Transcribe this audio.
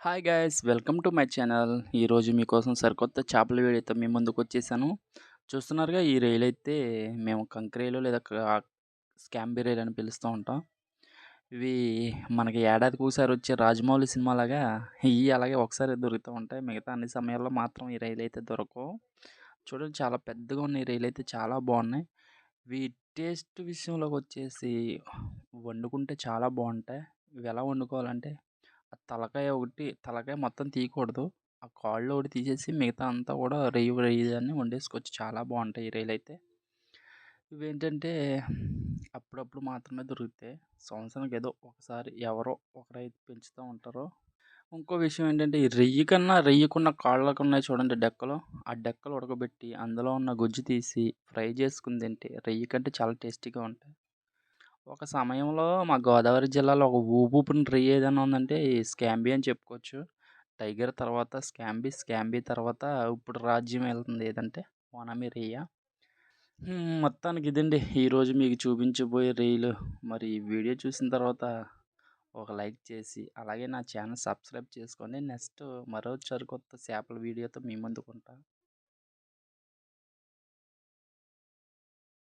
Hi guys welcome to my channel ఈరోజు మీకోసం సరికొత్త చేపల వీడియోతో మీ ముందుకు వచ్చేసాను చూస్తున్నారుగా ఈ రైలు అయితే మేము కంక్రేలు లేదా స్కాంబీ రైలు అని పిలుస్తూ ఉంటాం. ఇవి మనకి ఏడాదికి ఒకసారి వచ్చే రాజమౌళి సినిమా లాగా ఇవి అలాగే ఒకసారి దొరుకుతూ ఉంటాయి. మిగతా అన్ని సమయాల్లో మాత్రం ఈ రైలు అయితే దొరకవు. చూడండి చాలా పెద్దగా ఉన్న ఈ రైలు అయితే చాలా బాగున్నాయి. ఇవి టేస్ట్ విషయంలోకి వచ్చేసి వండుకుంటే చాలా బాగుంటాయి. ఇవి ఎలా వండుకోవాలంటే తలకాయ ఒకటి తలకాయ మొత్తం తీయకూడదు. ఆ కాళ్ళు ఒకటి తీసేసి మిగతా అంతా కూడా రొయ్య రొయ్య అని వండేసుకోవచ్చు. చాలా బాగుంటాయి ఈ రొయ్యలు అయితే. ఇవేంటంటే అప్పుడప్పుడు మాత్రమే దొరుకుతాయి. సంవత్సరానికి ఏదో ఒకసారి ఎవరో ఒకరైతే పెంచుతూ ఉంటారో. ఇంకో విషయం ఏంటంటే ఈ రెయ్యి కన్నా రెయ్యకున్న కాళ్ళకు ఉన్నాయి చూడండి డెక్కలు. ఆ డెక్కలు ఉడకబెట్టి అందులో ఉన్న గుజ్జు తీసి ఫ్రై చేసుకుని తింటే రెయ్యి కంటే చాలా టేస్టీగా ఉంటాయి. ఒక సమయంలో మా గోదావరి జిల్లాలో ఒక ఊపుపుని ట్రీ ఏదైనా ఉందంటే ఈ స్కాంబీ అని చెప్పుకోవచ్చు. టైగర్ తర్వాత స్కాంబీ స్కాంబీ తర్వాత ఇప్పుడు రాజ్యం వెళ్తుంది ఏదంటే ఓనమి రియా. మొత్తానికి ఇదండి. ఈరోజు మీకు చూపించబోయే రీలు. మరి ఈ వీడియో చూసిన తర్వాత ఒక లైక్ చేసి అలాగే నా ఛానల్ సబ్స్క్రైబ్ చేసుకోండి. నెక్స్ట్ మరో సరికొత్త చేపల వీడియోతో మీ ముందుకుంటా